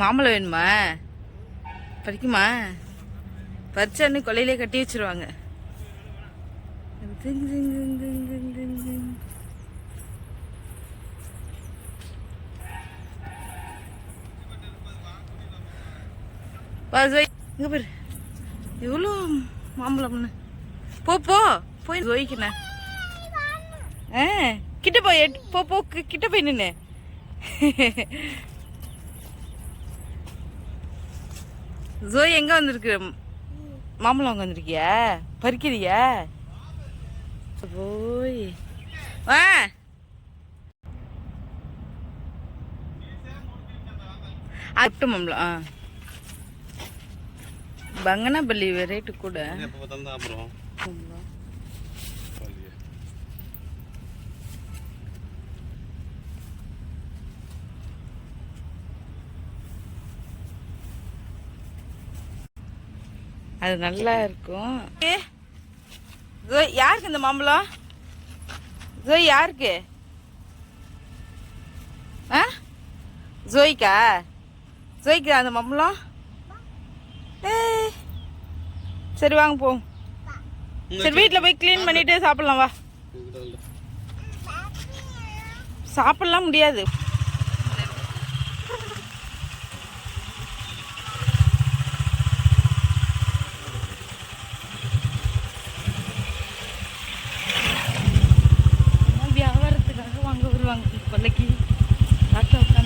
மாம்பழம் வேணுமா? பறிக்குமா? பறிச்சான்னு கொலையிலே கட்டி வச்சிருவாங்க. திங் பாரு. எவ்வளோ மாம்பழம்னு போ போ. போய் ஜோய்க்குண்ணே ஆ கிட்ட போய் போ போ. கிட்ட போய் நின்று ஜோய் எங்க வந்திருக்கு? மாம்பழம் அங்க வந்திருக்கியா? பறிக்கிறியா? போய் வா அட்டு மாம்பழம் ஆ. பங்கனப்பள்ளி ரேட்டு கூட. அது நல்லா இருக்கும். யாருக்கு இந்த மாம்பழம்? ஜோய் யாருக்கு? ஆ? ஜோய்க்கா? ஜோய்க்கு அந்த மாம்பழம்? ஏய் சரி வாங்க போவோம் சரி வீட்டில் போய் க்ளீன் பண்ணிட்டு சாப்பிடலாம் வா. சாப்பிடலாம் முடியாது. lang malagi. Ato ka